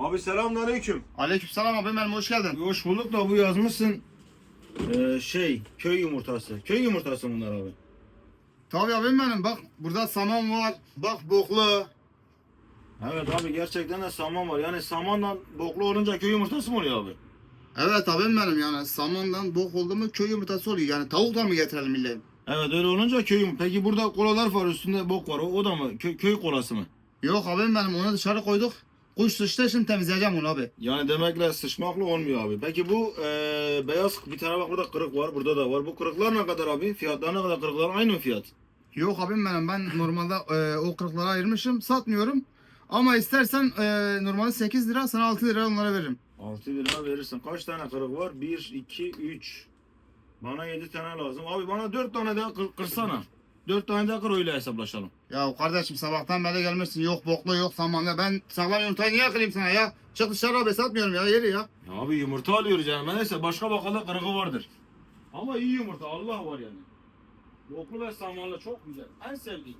Abi selamünaleyküm. Aleykümselam abi benim hoş geldin. Hoş bulduk da bu yazmışsın. Ee, şey köy yumurtası. Köy yumurtası bunlar abi. Tabii abim benim bak burada saman var. Bak boklu. Evet abi gerçekten de saman var. Yani samandan boklu olunca köy yumurtası mı oluyor abi? Evet abim benim yani samandan bok oldu mu köy yumurtası oluyor. Yani tavuk da mı getirelim ille? Evet öyle olunca köy yumurtası. Peki burada kolalar var üstünde bok var. O, o da mı? Köy, köy kolası mı? Yok abim benim onu dışarı koyduk. Kuş sıçtı şimdi temizleyeceğim onu abi. Yani demekle sıçmakla olmuyor abi. Peki bu ee, beyaz bir tane bak burada kırık var. Burada da var. Bu kırıklar ne kadar abi? Fiyatlar ne kadar kırıklar? Aynı mı fiyat? Yok abim benim ben normalde e, o kırıklara ayırmışım satmıyorum. Ama istersen e, normalde 8 lira sana 6 lira onlara veririm. 6 lira verirsin. Kaç tane kırık var? 1, 2, 3. Bana 7 tane lazım. Abi bana 4 tane daha kır, kırsana. 4 tane daha kır öyle hesaplaşalım. Ya kardeşim sabahtan beri gelmişsin yok boklu yok samanlı. Ben sağlam yumurtayı niye kırayım sana ya? Çık dışarı abi satmıyorum ya yeri ya. Ya abi yumurta alıyoruz yani. Neyse başka bakalım kırığı vardır. Ama iyi yumurta Allah var yani. Boklu ve samanlı çok güzel. En sevdiğim.